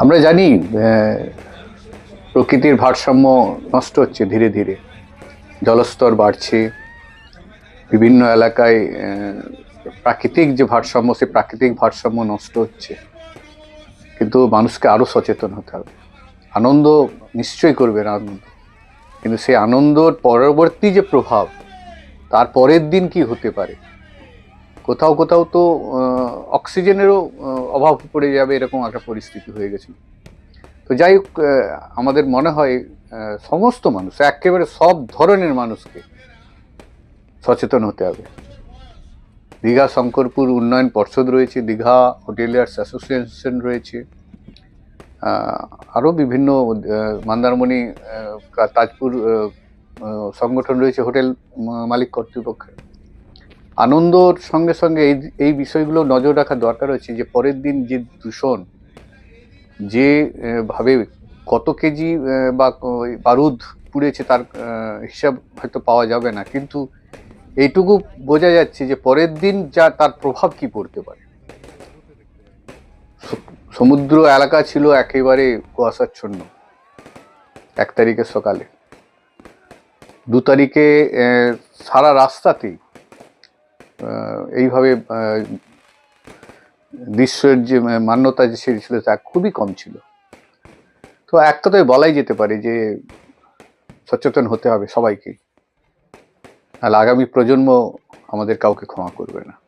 আমরা জানি প্রকৃতির ভারসাম্য নষ্ট হচ্ছে ধীরে ধীরে। জলস্তর বাড়ছে। বিভিন্ন এলাকায় প্রাকৃতিক যে ভারসাম্য সে প্রাকৃতিক ভারসাম্য নষ্ট হচ্ছে। কিন্তু মানুষকে আরও সচেতন হতে হবে। আনন্দ নিশ্চয়ই করবেন আনন্দ। কিন্তু সেই আনন্দর পরবর্তী যে প্রভাব, তার পরের দিন কি হতে পারে? কোথাও কোথাও তো অক্সিজেনেরও অভাব পড়ে যাবে এরকম একটা পরিস্থিতি হয়ে গেছিল। তো যাই হোক আমাদের মনে হয় সমস্ত মানুষ, একেবারে সব ধরনের মানুষকে সচেতন হতে হবে। দীঘা, শঙ্করপুর উন্নয়ন পর্ষদ রয়েছে, দীঘা হোটেলিয়ার্স অ্যাসোসিয়েশন রয়েছে আরও বিভিন্ন মন্দারমণি তাজপুর সংগঠন রয়েছে, হোটেল মালিক কর্তৃপক্ষের। আনন্দর সঙ্গে সঙ্গে এই এই বিষয়গুলো নজর রাখা দরকার হচ্ছে যে পরের দিন যে দূষণ, যে ভাবে কত কেজি বা বারুদ পুড়েছে তার হিসাব হয়তো পাওয়া যাবে না। কিন্তু এইটুকু বোঝা যাচ্ছে যে পরের দিন যা তার প্রভাব কি পড়তে পারে। সমুদ্র এলাকা ছিল একেবারে কুয়াশাচ্ছন্ন এক তারিখের সকালে। দু তারিখে সারা রাস্তাতেই এইভাবে দৃশ্যের যে মান্যতা যে সেটি ছিল তা খুবই কম ছিল। তো এক কথায় বলাই যেতে পারে যে সচেতন হতে হবে সবাইকে। তাহলে আগামী প্রজন্ম আমাদের কাউকে ক্ষমা করবে না।